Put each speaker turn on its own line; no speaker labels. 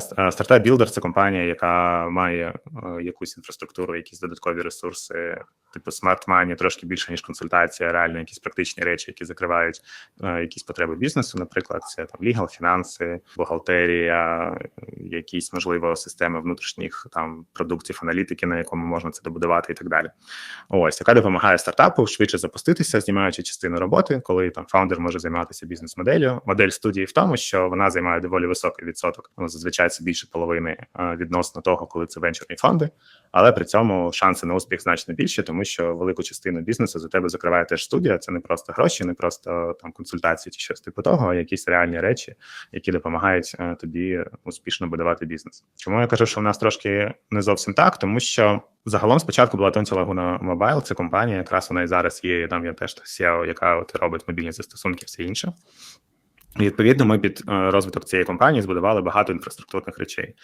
Стартап Builder – це компанія, яка має е, якусь інфраструктуру, якісь додаткові ресурси, типу Smart Money, трошки більше ніж консультація, реально якісь практичні речі, які закривають е, якісь потреби бізнесу. Наприклад, це там лігал, фінанси, бухгалтерія, якісь можливо системи внутрішніх там продуктів, аналітики, на якому можна це добудувати, і так далі. Ось яка допомагає стартапу швидше запуститися, знімаючи частину роботи, коли там фаундер може займатися бізнес-моделлю. Модель студії в тому, що вона займає доволі високий відсоток. Ну, зазвичай це більше половини е, відносно того, коли це венчурні фонди, але при цьому шанси на успіх значно більше, тому що велику частину бізнесу за тебе закриває теж студія. Це не просто гроші, не просто там консультації чи щось типу того, а якісь реальні речі, які допомагають е, тобі успішно будувати бізнес. Чому я кажу, що в нас трошки не зовсім так, тому що загалом спочатку була Тонці Лагуна Мобайл, це компанія, якраз вона і зараз є. Там я теж SEO, яка от робить мобільні застосунки, все інше. І відповідно, ми під е, розвиток цієї компанії збудували багато інфраструктурних речей.